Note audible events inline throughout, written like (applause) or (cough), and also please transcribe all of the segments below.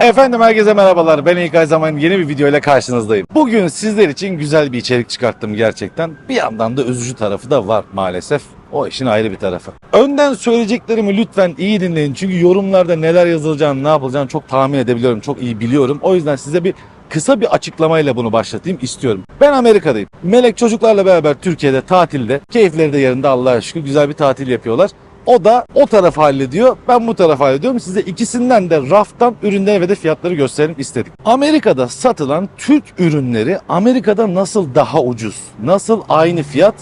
Efendim herkese merhabalar. Ben İlkay Zaman yeni bir video ile karşınızdayım. Bugün sizler için güzel bir içerik çıkarttım gerçekten. Bir yandan da üzücü tarafı da var maalesef. O işin ayrı bir tarafı. Önden söyleyeceklerimi lütfen iyi dinleyin. Çünkü yorumlarda neler yazılacağını, ne yapılacağını çok tahmin edebiliyorum. Çok iyi biliyorum. O yüzden size bir kısa bir açıklamayla bunu başlatayım istiyorum. Ben Amerika'dayım. Melek çocuklarla beraber Türkiye'de tatilde. Keyifleri de yerinde Allah'a şükür güzel bir tatil yapıyorlar. O da o tarafı hallediyor. Ben bu tarafı hallediyorum. Size ikisinden de raftan ürünleri ve de fiyatları gösterelim istedik. Amerika'da satılan Türk ürünleri Amerika'da nasıl daha ucuz? Nasıl aynı fiyat?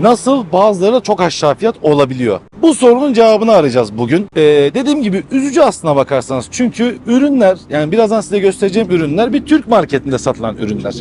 Nasıl bazıları da çok aşağı fiyat olabiliyor? Bu sorunun cevabını arayacağız bugün. Ee, dediğim gibi üzücü aslına bakarsanız. Çünkü ürünler yani birazdan size göstereceğim ürünler bir Türk marketinde satılan ürünler.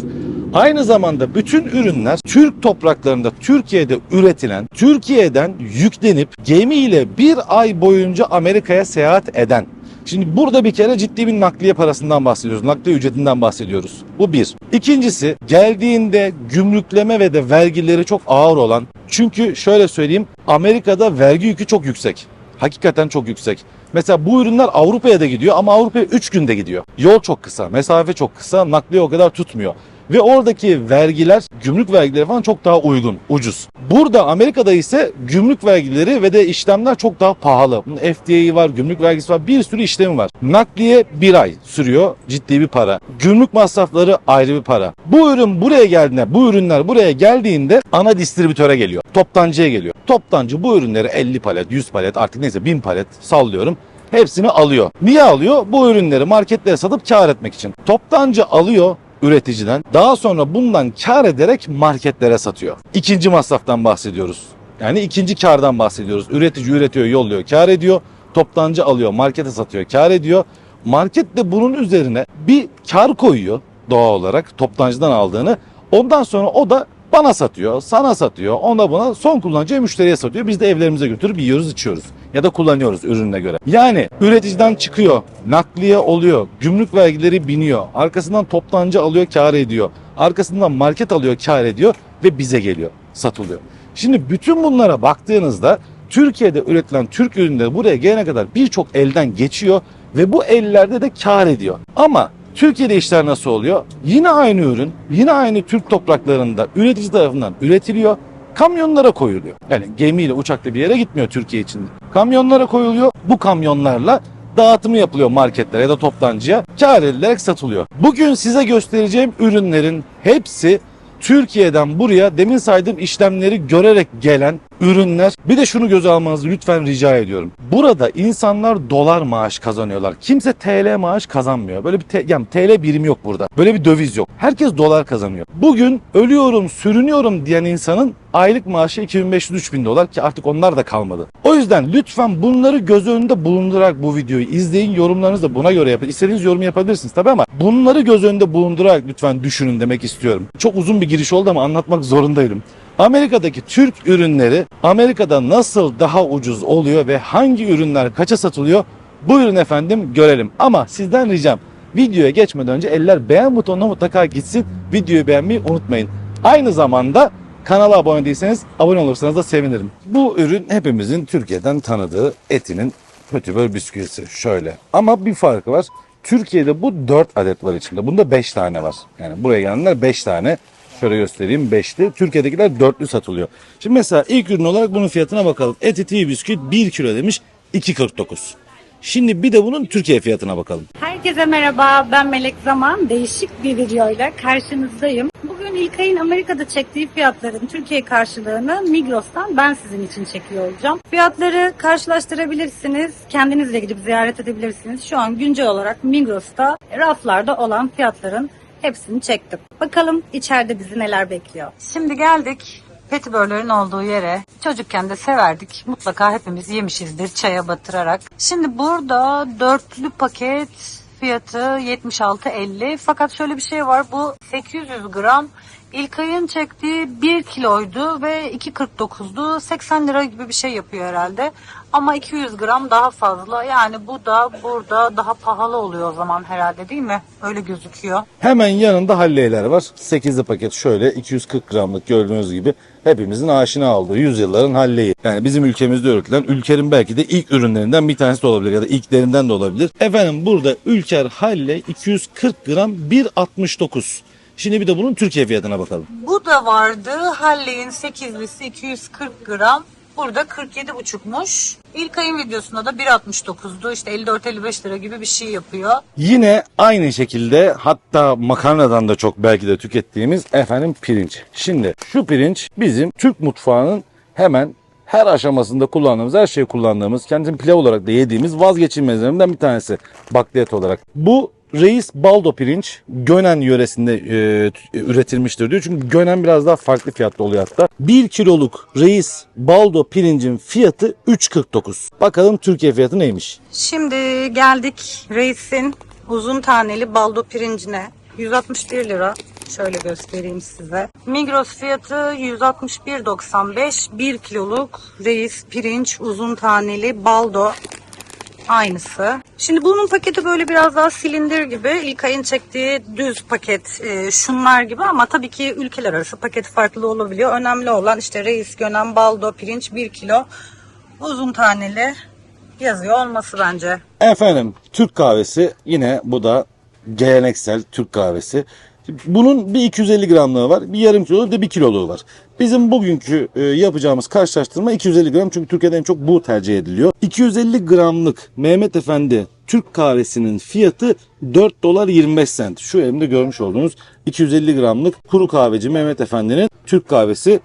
Aynı zamanda bütün ürünler Türk topraklarında Türkiye'de üretilen, Türkiye'den yüklenip gemiyle bir ay boyunca Amerika'ya seyahat eden. Şimdi burada bir kere ciddi bir nakliye parasından bahsediyoruz. Nakliye ücretinden bahsediyoruz. Bu bir. İkincisi geldiğinde gümrükleme ve de vergileri çok ağır olan. Çünkü şöyle söyleyeyim Amerika'da vergi yükü çok yüksek. Hakikaten çok yüksek. Mesela bu ürünler Avrupa'ya da gidiyor ama Avrupa'ya 3 günde gidiyor. Yol çok kısa, mesafe çok kısa, nakliye o kadar tutmuyor. Ve oradaki vergiler, gümrük vergileri falan çok daha uygun, ucuz. Burada Amerika'da ise gümrük vergileri ve de işlemler çok daha pahalı. Bunun FDA'yı var, gümrük vergisi var, bir sürü işlemi var. Nakliye bir ay sürüyor, ciddi bir para. Gümrük masrafları ayrı bir para. Bu ürün buraya geldiğinde, bu ürünler buraya geldiğinde ana distribütöre geliyor. Toptancıya geliyor. Toptancı bu ürünleri 50 palet, 100 palet artık neyse 1000 palet sallıyorum. Hepsini alıyor. Niye alıyor? Bu ürünleri marketlere satıp kar etmek için. Toptancı alıyor, üreticiden. Daha sonra bundan kar ederek marketlere satıyor. İkinci masraftan bahsediyoruz. Yani ikinci kardan bahsediyoruz. Üretici üretiyor, yolluyor, kar ediyor. Toptancı alıyor, markete satıyor, kar ediyor. Market de bunun üzerine bir kar koyuyor doğal olarak toptancıdan aldığını. Ondan sonra o da bana satıyor, sana satıyor, ona buna son kullanıcıya müşteriye satıyor. Biz de evlerimize götürüp yiyoruz, içiyoruz. Ya da kullanıyoruz ürününe göre. Yani üreticiden çıkıyor, nakliye oluyor, gümrük vergileri biniyor. Arkasından toptancı alıyor, kar ediyor. Arkasından market alıyor, kar ediyor ve bize geliyor, satılıyor. Şimdi bütün bunlara baktığınızda Türkiye'de üretilen Türk ürünleri buraya gelene kadar birçok elden geçiyor ve bu ellerde de kar ediyor. Ama Türkiye'de işler nasıl oluyor? Yine aynı ürün, yine aynı Türk topraklarında üretici tarafından üretiliyor, kamyonlara koyuluyor. Yani gemiyle, uçakla bir yere gitmiyor Türkiye için. Kamyonlara koyuluyor. Bu kamyonlarla dağıtımı yapılıyor marketlere ya da toptancıya. Kar edilerek satılıyor. Bugün size göstereceğim ürünlerin hepsi Türkiye'den buraya demin saydığım işlemleri görerek gelen ürünler. Bir de şunu göze almanızı lütfen rica ediyorum. Burada insanlar dolar maaş kazanıyorlar. Kimse TL maaş kazanmıyor. Böyle bir te- yani TL birimi yok burada. Böyle bir döviz yok. Herkes dolar kazanıyor. Bugün ölüyorum, sürünüyorum diyen insanın aylık maaşı 2500-3000 dolar ki artık onlar da kalmadı. O yüzden lütfen bunları göz önünde bulundurarak bu videoyu izleyin. Yorumlarınızı da buna göre yapın. İstediğiniz yorum yapabilirsiniz tabii ama bunları göz önünde bulundurarak lütfen düşünün demek istiyorum. Çok uzun bir giriş oldu ama anlatmak zorundayım. Amerika'daki Türk ürünleri Amerika'da nasıl daha ucuz oluyor ve hangi ürünler kaça satılıyor? Buyurun efendim görelim. Ama sizden ricam videoya geçmeden önce eller beğen butonuna mutlaka gitsin. Videoyu beğenmeyi unutmayın. Aynı zamanda kanala abone değilseniz abone olursanız da sevinirim. Bu ürün hepimizin Türkiye'den tanıdığı etinin kötübör bisküvisi şöyle. Ama bir farkı var. Türkiye'de bu 4 adet var içinde. Bunda 5 tane var. Yani buraya gelenler 5 tane. Şöyle göstereyim 5'li. Türkiye'dekiler dörtlü satılıyor. Şimdi mesela ilk ürün olarak bunun fiyatına bakalım. Eti Tea bisküvit 1 kilo demiş 2.49. Şimdi bir de bunun Türkiye fiyatına bakalım. Herkese merhaba, ben Melek Zaman. Değişik bir videoyla karşınızdayım. Bugün İlkay'ın Amerika'da çektiği fiyatların Türkiye karşılığını Migros'tan ben sizin için çekiyor olacağım. Fiyatları karşılaştırabilirsiniz, kendiniz de gidip ziyaret edebilirsiniz. Şu an güncel olarak Migros'ta raflarda olan fiyatların hepsini çektim. Bakalım içeride bizi neler bekliyor. Şimdi geldik petibörlerin olduğu yere çocukken de severdik. Mutlaka hepimiz yemişizdir çaya batırarak. Şimdi burada dörtlü paket fiyatı 76.50 fakat şöyle bir şey var bu 800 gram İlkay'ın çektiği 1 kiloydu ve 2.49'du 80 lira gibi bir şey yapıyor herhalde ama 200 gram daha fazla yani bu da burada daha pahalı oluyor o zaman herhalde değil mi öyle gözüküyor. Hemen yanında halleyler var. 8'li paket şöyle 240 gramlık gördüğünüz gibi. Hepimizin aşina olduğu yüzyılların halleyi. Yani bizim ülkemizde üretilen ülkenin belki de ilk ürünlerinden bir tanesi de olabilir ya da ilklerinden de olabilir. Efendim burada ülker halle 240 gram 1.69. Şimdi bir de bunun Türkiye fiyatına bakalım. Bu da vardı. Halley'in 8'lisi 240 gram. Burada 47,5'muş. İlk ayın videosunda da 1.69'du. İşte 54-55 lira gibi bir şey yapıyor. Yine aynı şekilde hatta makarnadan da çok belki de tükettiğimiz efendim pirinç. Şimdi şu pirinç bizim Türk mutfağının hemen her aşamasında kullandığımız, her şeyi kullandığımız, kendimizin pilav olarak da yediğimiz vazgeçilmezlerinden bir tanesi bakliyat olarak. Bu Reis Baldo pirinç Gönen yöresinde e, üretilmiştir diyor. Çünkü Gönen biraz daha farklı fiyatlı oluyor hatta. 1 kiloluk Reis Baldo pirincin fiyatı 3.49. Bakalım Türkiye fiyatı neymiş? Şimdi geldik Reis'in uzun taneli baldo pirincine. 161 lira. Şöyle göstereyim size. Migros fiyatı 161.95. 1 kiloluk Reis pirinç uzun taneli baldo. Aynısı. Şimdi bunun paketi böyle biraz daha silindir gibi. İlk ayın çektiği düz paket e, şunlar gibi ama tabii ki ülkeler arası paket farklı olabiliyor. Önemli olan işte reis, gönen, baldo, pirinç 1 kilo uzun taneli yazıyor olması bence. Efendim Türk kahvesi yine bu da geleneksel Türk kahvesi. Bunun bir 250 gramlığı var, bir yarım kilo, bir de bir kiloluğu var. Bizim bugünkü e, yapacağımız karşılaştırma 250 gram çünkü Türkiye'de en çok bu tercih ediliyor. 250 gramlık Mehmet Efendi Türk kahvesinin fiyatı 4 dolar 25 sent. Şu elimde görmüş olduğunuz 250 gramlık kuru kahveci Mehmet Efendi'nin Türk kahvesi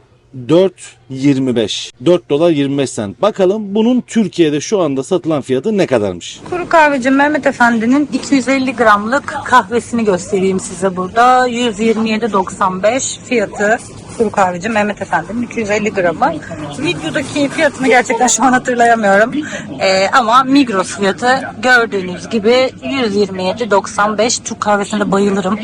4.25. 4 dolar 25 sent. Bakalım bunun Türkiye'de şu anda satılan fiyatı ne kadarmış? Kuru kahveci Mehmet Efendi'nin 250 gramlık kahvesini göstereyim size burada. 127.95 fiyatı. Kuru kahveci Mehmet Efendi'nin 250 gramı. Videodaki fiyatını gerçekten şu an hatırlayamıyorum. Ee, ama Migros fiyatı gördüğünüz gibi 127.95. Türk kahvesine bayılırım.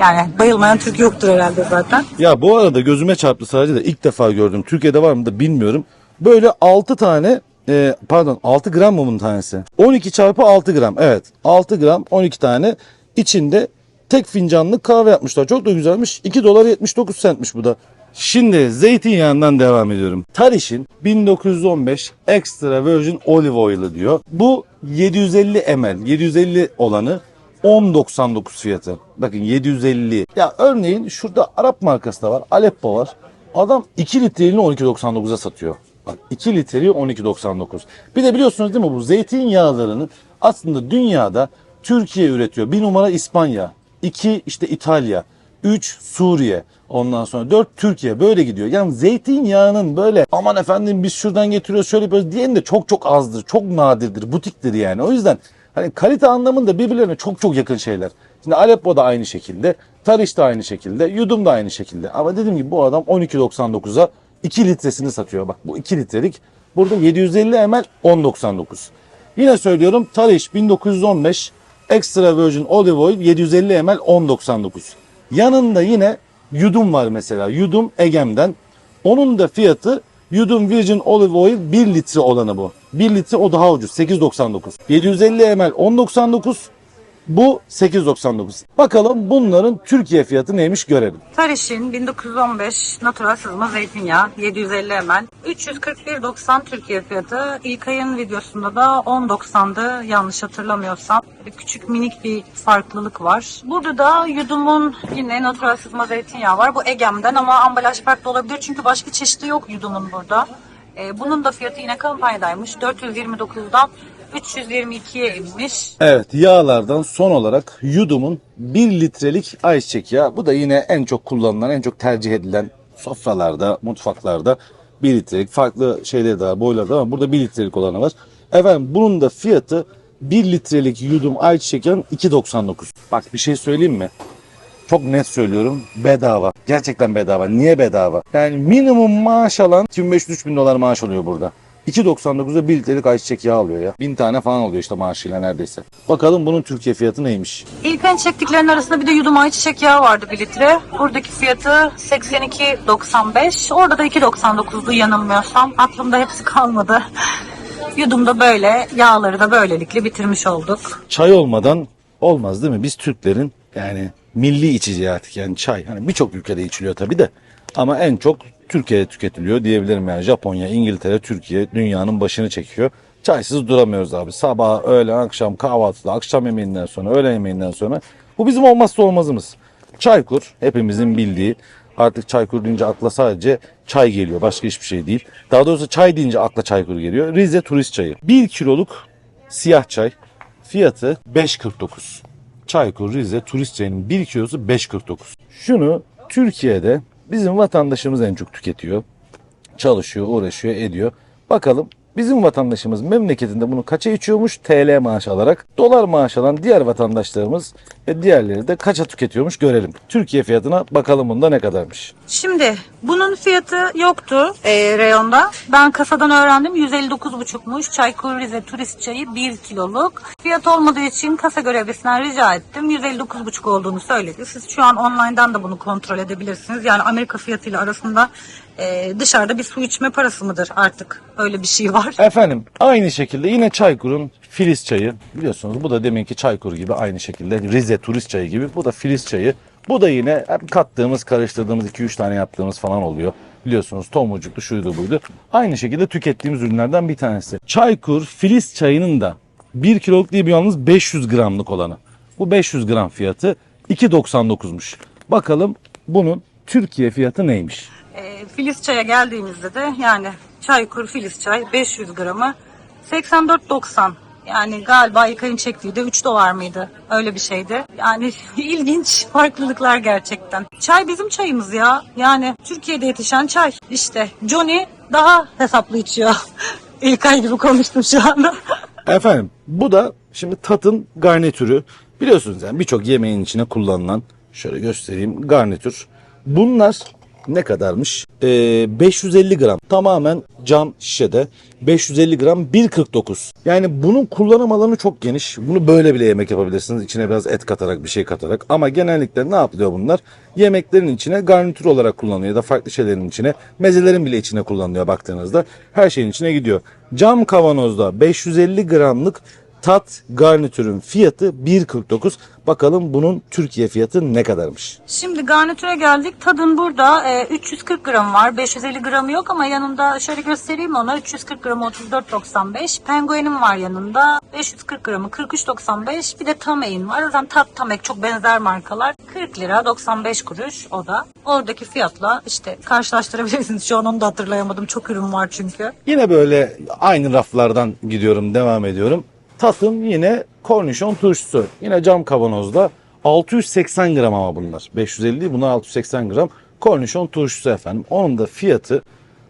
Yani bayılmayan Türk yoktur herhalde zaten. Ya bu arada gözüme çarptı sadece de ilk defa gördüm. Türkiye'de var mı da bilmiyorum. Böyle 6 tane e, pardon 6 gram mı bunun tanesi? 12 çarpı 6 gram. Evet 6 gram 12 tane içinde tek fincanlık kahve yapmışlar. Çok da güzelmiş. 2 dolar 79 centmiş bu da. Şimdi zeytinyağından devam ediyorum. Tariş'in 1915 Extra Virgin Olive Oil'ı diyor. Bu 750 ml. 750 olanı 10.99 fiyatı. Bakın 750. Ya örneğin şurada Arap markası da var. Aleppo var. Adam 2 litreliğini 12.99'a satıyor. Bak 2 litreliği 12.99. Bir de biliyorsunuz değil mi bu zeytinyağlarının aslında dünyada Türkiye üretiyor. Bir numara İspanya. 2 işte İtalya. 3 Suriye. Ondan sonra 4 Türkiye böyle gidiyor. Yani zeytinyağının böyle aman efendim biz şuradan getiriyoruz şöyle yapıyoruz diyen de çok çok azdır. Çok nadirdir. Butiktir yani. O yüzden hani kalite anlamında birbirlerine çok çok yakın şeyler. Şimdi Aleppo da aynı şekilde. Tariş de aynı şekilde. Yudum da aynı şekilde. Ama dediğim gibi bu adam 12.99'a 2 litresini satıyor. Bak bu 2 litrelik. Burada 750 ml 10.99. Yine söylüyorum Tariş 1915 Extra Virgin Olive Oil 750 ml 10.99. Yanında yine Yudum var mesela. Yudum Egem'den. Onun da fiyatı Yudum Virgin Olive Oil 1 litre olanı bu. 1 litre o daha ucuz 8.99. 750 ml 10.99. Bu 8.99. Bakalım bunların Türkiye fiyatı neymiş görelim. Tariş'in 1915 natural sızma zeytinyağı 750 ml 341.90 Türkiye fiyatı. İlk ayın videosunda da 10.90'dı yanlış hatırlamıyorsam. Küçük minik bir farklılık var. Burada da Yudum'un yine natural sızma zeytinyağı var. Bu Egem'den ama ambalaj farklı olabilir çünkü başka çeşidi yok Yudum'un burada. Ee, bunun da fiyatı yine kampanyadaymış. 429'dan 322'ye inmiş. Evet yağlardan son olarak Yudum'un 1 litrelik ayçiçek yağı. Bu da yine en çok kullanılan, en çok tercih edilen sofralarda, mutfaklarda 1 litrelik. Farklı şeyleri de var, boyları da ama burada 1 litrelik olanı var. Efendim bunun da fiyatı 1 litrelik Yudum ayçiçek yağının 2.99. Bak bir şey söyleyeyim mi? Çok net söylüyorum bedava. Gerçekten bedava. Niye bedava? Yani minimum maaş alan 2500-3000 dolar maaş alıyor burada. 2.99'a 1 litrelik ayçiçek yağı alıyor ya. 1000 tane falan oluyor işte maaşıyla neredeyse. Bakalım bunun Türkiye fiyatı neymiş? İlk ayın çektiklerinin arasında bir de yudum ayçiçek yağı vardı 1 litre. Buradaki fiyatı 82.95. Orada da 2.99'du yanılmıyorsam. Aklımda hepsi kalmadı. (laughs) Yudumda böyle, yağları da böylelikle bitirmiş olduk. Çay olmadan olmaz değil mi? Biz Türklerin yani milli içeceği artık yani çay. Hani birçok ülkede içiliyor tabii de. Ama en çok Türkiye'de tüketiliyor diyebilirim yani. Japonya, İngiltere, Türkiye dünyanın başını çekiyor. Çaysız duramıyoruz abi. Sabah, öğlen, akşam kahvaltıda, akşam yemeğinden sonra, öğlen yemeğinden sonra. Bu bizim olmazsa olmazımız. Çaykur hepimizin bildiği artık Çaykur deyince akla sadece çay geliyor. Başka hiçbir şey değil. Daha doğrusu çay deyince akla Çaykur geliyor. Rize turist çayı. 1 kiloluk siyah çay. Fiyatı 5.49. Çaykur Rize turist çayının 1 kilosu 5.49. Şunu Türkiye'de bizim vatandaşımız en çok tüketiyor. Çalışıyor, uğraşıyor, ediyor. Bakalım bizim vatandaşımız memleketinde bunu kaça içiyormuş TL maaş alarak. Dolar maaş alan diğer vatandaşlarımız ve diğerleri de kaça tüketiyormuş görelim. Türkiye fiyatına bakalım bunda ne kadarmış. Şimdi bunun fiyatı yoktu e, reyonda. Ben kasadan öğrendim 159,5'muş. Çaykur Rize turist çayı 1 kiloluk. Fiyat olmadığı için kasa görevlisinden rica ettim. 159,5 olduğunu söyledi. Siz şu an online'dan da bunu kontrol edebilirsiniz. Yani Amerika fiyatıyla arasında e, dışarıda bir su içme parası mıdır artık? Öyle bir şey var. (laughs) Efendim aynı şekilde yine Çaykur'un Filiz çayı biliyorsunuz bu da deminki Çaykur gibi aynı şekilde Rize turist çayı gibi bu da Filiz çayı. Bu da yine kattığımız karıştırdığımız 2-3 tane yaptığımız falan oluyor. Biliyorsunuz tomurcuklu şuydu buydu. Aynı şekilde tükettiğimiz ürünlerden bir tanesi. Çaykur Filiz çayının da 1 kiloluk değil bir yalnız 500 gramlık olanı. Bu 500 gram fiyatı 2.99'muş. Bakalım bunun Türkiye fiyatı neymiş? E, Filiz çaya geldiğimizde de yani Çaykur Filiz çay 500 gramı 84.90. Yani galiba İlkay'ın çektiği de 3 dolar mıydı? Öyle bir şeydi. Yani (laughs) ilginç farklılıklar gerçekten. Çay bizim çayımız ya. Yani Türkiye'de yetişen çay. İşte Johnny daha hesaplı içiyor. (laughs) İlkay gibi konuştum şu anda. (laughs) Efendim bu da şimdi tatın garnitürü. Biliyorsunuz yani birçok yemeğin içine kullanılan şöyle göstereyim garnitür. Bunlar ne kadarmış? Ee, 550 gram tamamen cam şişede 550 gram 1.49. Yani bunun kullanım alanı çok geniş. Bunu böyle bile yemek yapabilirsiniz. İçine biraz et katarak bir şey katarak. Ama genellikle ne yapılıyor bunlar? Yemeklerin içine garnitür olarak kullanılıyor ya da farklı şeylerin içine. Mezelerin bile içine kullanılıyor baktığınızda. Her şeyin içine gidiyor. Cam kavanozda 550 gramlık tat garnitürün fiyatı 1.49. Bakalım bunun Türkiye fiyatı ne kadarmış? Şimdi garnitüre geldik. Tadın burada e, 340 gram var. 550 gramı yok ama yanında şöyle göstereyim ona. 340 gramı 34.95. Penguen'in var yanında. 540 gramı 43.95. Bir de Tamein var. Zaten Tat Tamek çok benzer markalar. 40 lira 95 kuruş o da. Oradaki fiyatla işte karşılaştırabilirsiniz. Şu an onu da hatırlayamadım. Çok ürün var çünkü. Yine böyle aynı raflardan gidiyorum, devam ediyorum. Tatım yine kornişon turşusu. Yine cam kavanozda 680 gram ama bunlar. 550 değil bunlar 680 gram. Kornişon turşusu efendim. Onun da fiyatı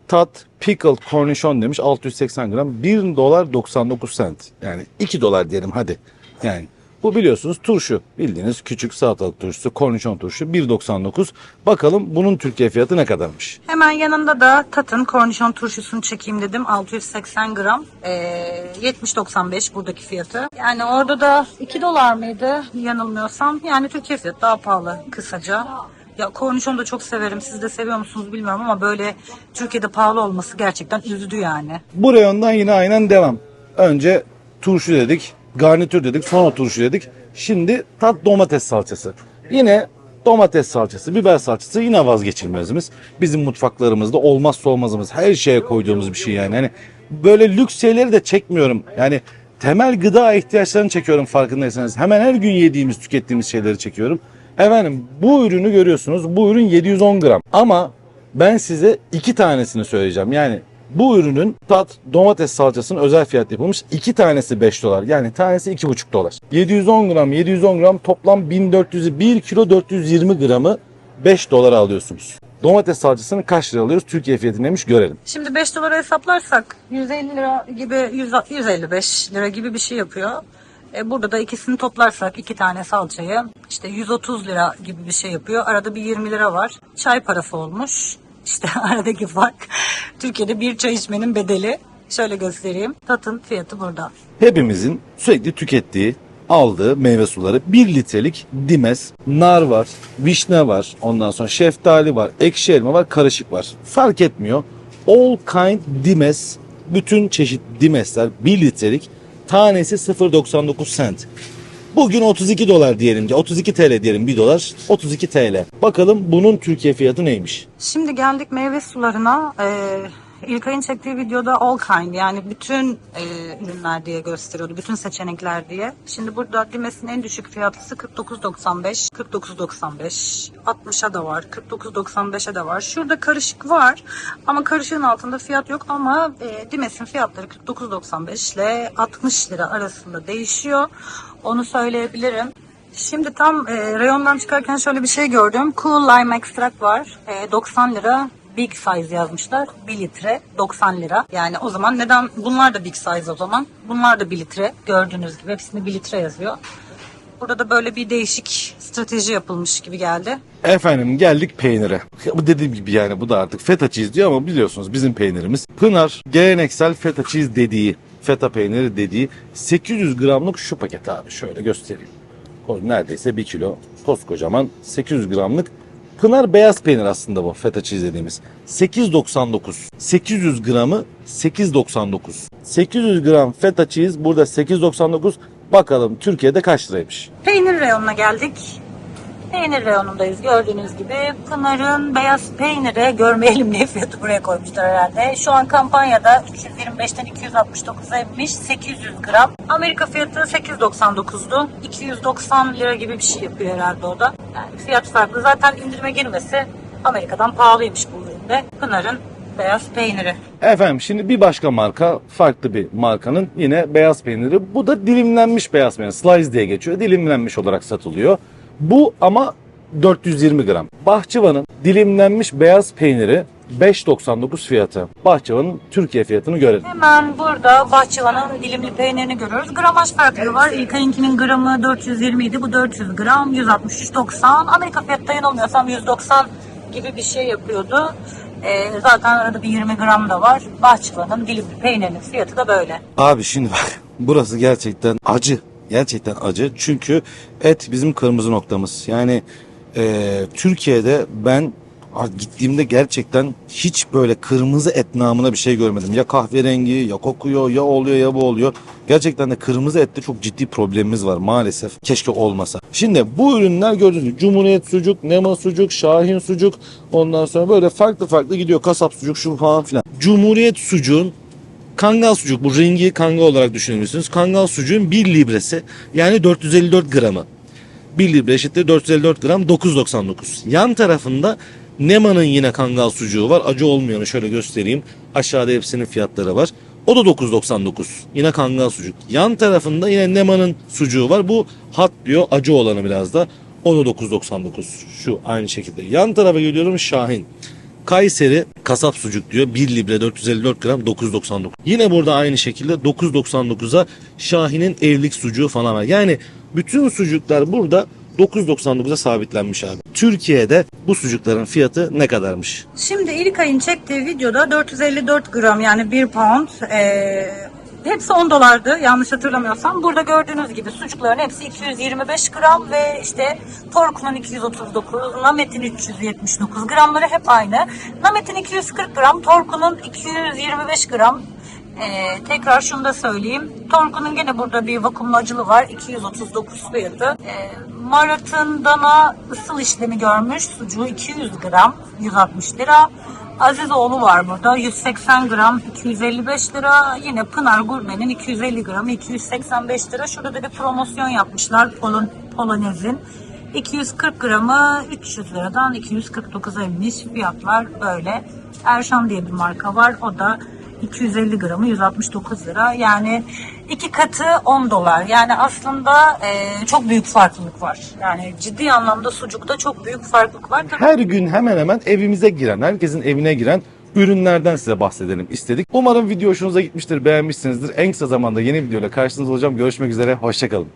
tat pickled kornişon demiş 680 gram 1 dolar 99 cent. Yani 2 dolar diyelim hadi. Yani bu biliyorsunuz turşu. Bildiğiniz küçük salatalık turşusu, kornişon turşu 1.99. Bakalım bunun Türkiye fiyatı ne kadarmış? Hemen yanında da Tat'ın kornişon turşusunu çekeyim dedim. 680 gram. Ee, 70.95 buradaki fiyatı. Yani orada da 2 dolar mıydı yanılmıyorsam. Yani Türkiye fiyatı daha pahalı kısaca. Ya kornişonu da çok severim. Siz de seviyor musunuz bilmiyorum ama böyle Türkiye'de pahalı olması gerçekten üzdü yani. Bu reyondan yine aynen devam. Önce turşu dedik, garnitür dedik, sonra turşu dedik. Şimdi tat domates salçası. Yine domates salçası, biber salçası yine vazgeçilmezimiz. Bizim mutfaklarımızda olmazsa olmazımız. Her şeye koyduğumuz bir şey yani. Hani böyle lüks şeyleri de çekmiyorum. Yani temel gıda ihtiyaçlarını çekiyorum farkındaysanız. Hemen her gün yediğimiz, tükettiğimiz şeyleri çekiyorum. Efendim bu ürünü görüyorsunuz. Bu ürün 710 gram. Ama ben size iki tanesini söyleyeceğim. Yani bu ürünün tat domates salçasının özel fiyat yapılmış. iki tanesi 5 dolar. Yani tanesi 2,5 dolar. 710 gram 710 gram toplam 1400 1 kilo 420 gramı 5 dolara alıyorsunuz. Domates salçasını kaç lira alıyoruz? Türkiye fiyatı neymiş görelim. Şimdi 5 dolara hesaplarsak 150 lira gibi 100, 155 lira gibi bir şey yapıyor. E, burada da ikisini toplarsak iki tane salçayı işte 130 lira gibi bir şey yapıyor. Arada bir 20 lira var. Çay parası olmuş. İşte (laughs) aradaki fark. Türkiye'de bir çay içmenin bedeli. Şöyle göstereyim. Tatın fiyatı burada. Hepimizin sürekli tükettiği, aldığı meyve suları 1 litrelik dimes, nar var, vişne var, ondan sonra şeftali var, ekşi elma var, karışık var. Fark etmiyor. All kind dimes, bütün çeşit dimesler 1 litrelik tanesi 0.99 cent. Bugün 32 dolar diyelim ki 32 TL diyelim 1 dolar 32 TL. Bakalım bunun Türkiye fiyatı neymiş? Şimdi geldik meyve sularına. Ee, İlkay'ın çektiği videoda all kind yani bütün e, ürünler diye gösteriyordu. Bütün seçenekler diye. Şimdi burada Dimes'in en düşük fiyatlısı 49.95, 49.95, 60'a da var, 49.95'e de var. Şurada karışık var ama karışığın altında fiyat yok ama e, Dimes'in fiyatları 49.95 ile 60 lira arasında değişiyor. Onu söyleyebilirim. Şimdi tam e, reyondan çıkarken şöyle bir şey gördüm. Cool Lime Extract var. E, 90 lira. Big size yazmışlar. 1 litre 90 lira. Yani o zaman neden bunlar da big size o zaman? Bunlar da 1 litre. Gördüğünüz gibi hepsinde 1 litre yazıyor. Burada da böyle bir değişik strateji yapılmış gibi geldi. Efendim geldik peynire. Bu dediğim gibi yani bu da artık feta cheese diyor ama biliyorsunuz bizim peynirimiz. Pınar geleneksel feta cheese dediği, feta peyniri dediği 800 gramlık şu paket abi şöyle göstereyim. Neredeyse 1 kilo koskocaman 800 gramlık Pınar beyaz peynir aslında bu feta cheese dediğimiz. 8.99. 800 gramı 8.99. 800 gram feta cheese burada 8.99. Bakalım Türkiye'de kaç liraymış? Peynir reyonuna geldik. Peynir reyonundayız gördüğünüz gibi. Pınar'ın beyaz peyniri görmeyelim diye (laughs) fiyatı buraya koymuşlar herhalde. Şu an kampanyada 325'ten 269'a inmiş 800 gram. Amerika fiyatı 8.99'du. 290 lira gibi bir şey yapıyor herhalde o da. Yani fiyat farklı. Zaten indirime girmesi Amerika'dan pahalıymış bu üründe. Pınar'ın beyaz peyniri. Efendim şimdi bir başka marka farklı bir markanın yine beyaz peyniri. Bu da dilimlenmiş beyaz peynir. Slice diye geçiyor. Dilimlenmiş olarak satılıyor. Bu ama 420 gram. Bahçıvan'ın dilimlenmiş beyaz peyniri 5.99 fiyatı. Bahçıvan'ın Türkiye fiyatını görelim. Hemen burada bahçıvanın dilimli peynirini görüyoruz. Gramaj farkları var. İlkay'ınkinin gramı 420 idi. Bu 400 gram. 163.90. Amerika fiyatı yanılmıyorsam 190 gibi bir şey yapıyordu. Ee, zaten arada bir 20 gram da var. Bahçıvanın dilimli peynirinin fiyatı da böyle. Abi şimdi bak burası gerçekten acı. Gerçekten acı. Çünkü et bizim kırmızı noktamız. Yani e, Türkiye'de ben gittiğimde gerçekten hiç böyle kırmızı et namına bir şey görmedim. Ya kahverengi ya kokuyor ya oluyor ya bu oluyor. Gerçekten de kırmızı ette çok ciddi problemimiz var maalesef. Keşke olmasa. Şimdi bu ürünler gördüğünüz Cumhuriyet sucuk, Nema sucuk, Şahin sucuk ondan sonra böyle farklı farklı gidiyor. Kasap sucuk şu falan filan. Cumhuriyet sucuğun Kangal sucuk bu rengi kangal olarak düşünebilirsiniz. Kangal sucuğun 1 libresi yani 454 gramı. 1 libre eşittir 454 gram 9.99. Yan tarafında Nema'nın yine kangal sucuğu var. Acı olmayanı şöyle göstereyim. Aşağıda hepsinin fiyatları var. O da 9.99. Yine kangal sucuk. Yan tarafında yine Nema'nın sucuğu var. Bu hat diyor acı olanı biraz da. O da 9.99. Şu aynı şekilde. Yan tarafa geliyorum Şahin. Kayseri kasap sucuk diyor 1 libre 454 gram 9.99. Yine burada aynı şekilde 9.99'a Şahin'in evlilik sucuğu falan var. Yani bütün sucuklar burada 9.99'a sabitlenmiş abi. Türkiye'de bu sucukların fiyatı ne kadarmış? Şimdi İlkay'ın çektiği videoda 454 gram yani 1 pound ee, hepsi 10 dolardı yanlış hatırlamıyorsam. Burada gördüğünüz gibi sucukların hepsi 225 gram ve işte Torku'nun 239, Namet'in 379 gramları hep aynı. Namet'in 240 gram, Torku'nun 225 gram. Ee, tekrar şunu da söyleyeyim. Torku'nun gene burada bir vakumlu acılı var. 239 fiyatı. Ee, Marat'ın dana ısıl işlemi görmüş. Sucuğu 200 gram. 160 lira. Azizoğlu var burada. 180 gram 255 lira. Yine Pınar Gurme'nin 250 gramı 285 lira. Şurada da bir promosyon yapmışlar Polon, Polonez'in. 240 gramı 300 liradan 249'a inmiş. Fiyatlar böyle. Erşan diye bir marka var. O da 250 gramı 169 lira. Yani iki katı 10 dolar. Yani aslında e, çok büyük farklılık var. Yani ciddi anlamda sucukta çok büyük farklılık var. Tabii Her gün hemen hemen evimize giren, herkesin evine giren ürünlerden size bahsedelim istedik. Umarım video hoşunuza gitmiştir, beğenmişsinizdir. En kısa zamanda yeni videoyla karşınızda olacağım. Görüşmek üzere, hoşçakalın.